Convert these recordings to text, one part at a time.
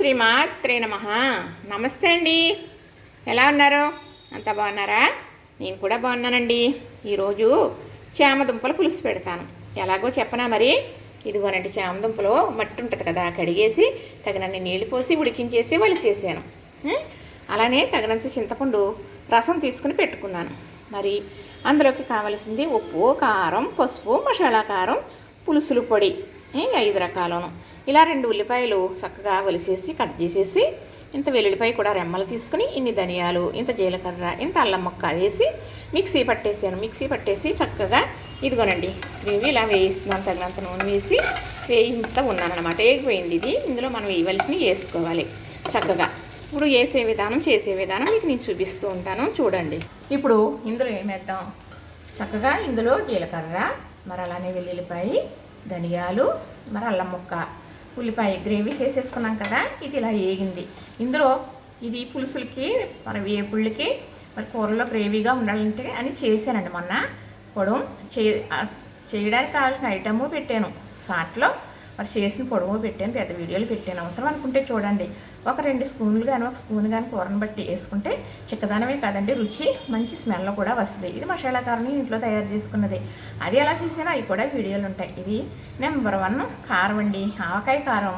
శ్రీమాత్రే నమ. నమస్తే అండి. ఎలా ఉన్నారు? అంత బాగున్నారా? నేను కూడా బాగున్నానండి. ఈరోజు చామదుంపలు పులుసు పెడతాను. ఎలాగో చెప్పనా మరి? ఇదిగోనండి చేమదుంపలు మట్టి ఉంటుంది కదా కడిగేసి తగినన్ని నీళ్ళు పోసి ఉడికించేసి వలిసేసాను. అలానే తగినంత చింతపండు రసం తీసుకుని పెట్టుకున్నాను. మరి అందులోకి కావలసింది ఉప్పు కారం పసుపు మసాలా కారం పులుసులు పొడి. ఐదు రకాలను. ఇలా రెండు ఉల్లిపాయలు చక్కగా ఒలిసేసి కట్ చేసేసి ఇంత వెల్లుల్లిపాయ కూడా రెమ్మలు తీసుకుని ఇన్ని ధనియాలు ఇంత జీలకర్ర ఇంత అల్లం ముక్క వేసి మిక్సీ పట్టేసాను. మిక్సీ పట్టేసి చక్కగా ఇదిగోనండి గ్రేవీ ఇలా వేయిస్తున్నాను తగినంత నూనె వేసి వేయింత ఉన్నానమాట వేగిపోయింది ఇది. ఇందులో మనం వేయవలసినవి వేసుకోవాలి చక్కగా. ఇప్పుడు వేసే విధానం చేసే విధానం మీకు నేను చూపిస్తూ ఉంటాను. చూడండి. ఇప్పుడు ఇందులో ఏమేద్దాం చక్కగా ఇందులో జీలకర్ర మరి అలానే వెల్లుల్లిపాయ ధనియాలు మరి అల్లం ముక్క ఉల్లిపాయ గ్రేవీ చేసేసుకున్నాం కదా ఇది ఇలా వేగింది. ఇందులో ఇది పులుసులకి మరి వేపుళ్ళకి మరి కూరలో గ్రేవీగా ఉండాలంటే అని చేశానండి మొన్న. పొడవు చే చేయడానికి కావాల్సిన ఐటము పెట్టాను. సాట్లో మరి చేసిన పొడవు పెట్టాను పెద్ద వీడియోలు పెట్టాను. అవసరం అనుకుంటే చూడండి. ఒక రెండు స్పూన్లు కానీ ఒక స్పూన్ కానీ కూరను బట్టి వేసుకుంటే చిక్కదనమే కాదండి రుచి మంచి స్మెల్ కూడా వస్తుంది. ఇది మసాలా కారం ఇంట్లో తయారు చేసుకున్నది. అది ఎలా చేసినా అవి కూడా వీడియోలు ఉంటాయి. ఇది నెంబర్ వన్ కారం అండి. ఆవకాయ కారం.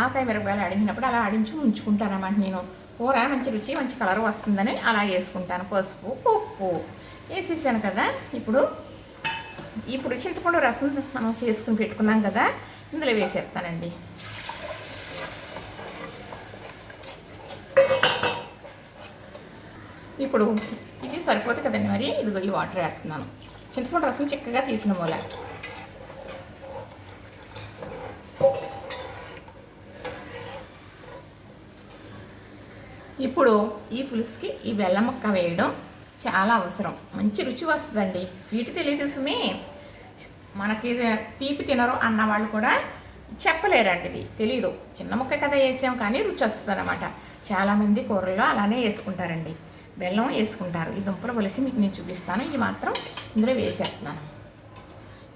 ఆవకాయ మిరపకాయలు ఆడించినప్పుడు అలా ఆడించి ఉంచుకుంటాను అన్నమాట నేను. కూర మంచి రుచి మంచి కలర్ వస్తుందని అలా వేసుకుంటాను. పసుపు ఉప్పు వేసేసాను కదా. ఇప్పుడు ఇప్పుడు చింతపండు రసం మనం చేసుకుని పెట్టుకున్నాం కదా. ఇందులో వేసేస్తానండి ఇప్పుడు ఇది సరిపోతుంది కదండి మరి? ఇదిగో ఈ వాటర్ వేస్తున్నాను. చింతపండు రసం చిక్కగా తీసిన మూల. ఇప్పుడు ఈ పులుసుకి ఈ బెల్లం ముక్క వేయడం చాలా అవసరం. మంచి రుచి వస్తుందండి. స్వీట్ తెలియదు సుమే. మనకి ఇది తీపి తినరు అన్న వాళ్ళు కూడా చెప్పలేరండి ఇది. తెలీదు. చిన్న ముక్క కదా వేసాం కానీ రుచి వస్తుంది అనమాట చాలామంది కూరల్లో అలానే వేసుకుంటారండి. బెల్లం వేసుకుంటారు. ఈ దుంపలు కలిసి మీకు నేను చూపిస్తాను. ఇది మాత్రం ఇందులో వేసేస్తున్నాను.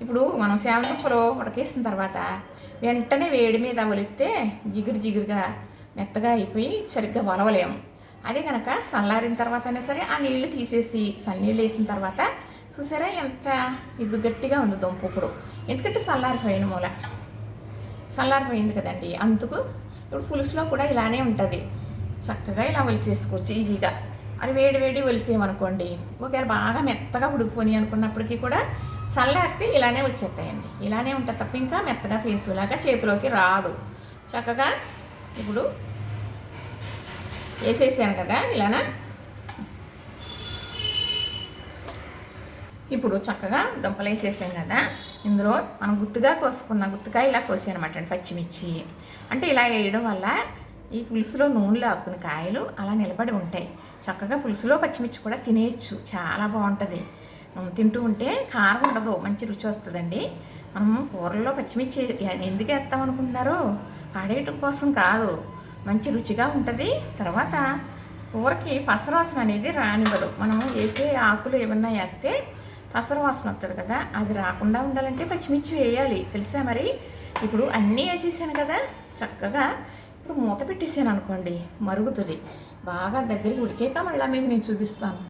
ఇప్పుడు మనం సేవదుంపలు ఉడకేసిన తర్వాత వెంటనే వేడి మీద ఒలిస్తే జిగురు జిగురుగా మెత్తగా అయిపోయి సరిగ్గా వలవలేము. అదే కనుక చల్లారిన తర్వాత అయినా సరే ఆ నీళ్ళు తీసేసి సన్నీళ్ళు వేసిన తర్వాత చూసారా ఎంత? ఇది గట్టిగా ఉంది దుంప ఇప్పుడు. ఎందుకంటే చల్లారిపోయిన మూల. చల్లారిపోయింది కదండి. అందుకు ఇప్పుడు పులుసులో కూడా ఇలానే ఉంటుంది. చక్కగా ఇలా ఒలిసేసుకోవచ్చు ఈజీగా. అది వేడి వేడి ఒలిసేయమనుకోండి ఒకవేళ బాగా మెత్తగా ఉడుకుపోని అనుకున్నప్పటికీ కూడా చల్లారితే ఇలానే వచ్చేస్తాయండి. ఇలానే ఉంటుంది తప్ప ఇంకా మెత్తగా పీసులాగా చేతిలోకి రాదు. చక్కగా ఇప్పుడు వేసేసాను కదా ఇలానా? ఇప్పుడు చక్కగా దుంపలు వేసేసాం కదా. ఇందులో మనం గుత్తుగా కోసుకున్న గుత్తుగా ఇలా కోసానమాట అండి పచ్చిమిర్చి. అంటే ఇలా వేయడం వల్ల ఈ పులుసులో నూనెలో ఆకుని కాయలు అలా నిలబడి ఉంటాయి. చక్కగా పులుసులో పచ్చిమిర్చి కూడా తినేయచ్చు. చాలా బాగుంటుంది. తింటూ ఉంటే కారం ఉండదు మంచి రుచి వస్తుందండి. మనం కూరల్లో పచ్చిమిర్చి ఎందుకు వేస్తాం అనుకుంటున్నారు పడేయటం కోసం కాదు. మంచి రుచిగా ఉంటుంది. తర్వాత కూరకి పసరవాసన అనేది రానివ్వదు. మనం వేసే ఆకులు ఏమన్నా వేస్తే అసలు వాసన వస్తుంది కదా. అది రాకుండా ఉండాలంటే పచ్చిమిర్చి వేయాలి. తెలుసా మరి? ఇప్పుడు అన్నీ వేసేసాను కదా. చక్కగా ఇప్పుడు మూత పెట్టేసాను అనుకోండి. మరుగుతుంది. బాగా దగ్గరికి ఉడికేక మళ్ళీ మీకు నేను చూపిస్తాను.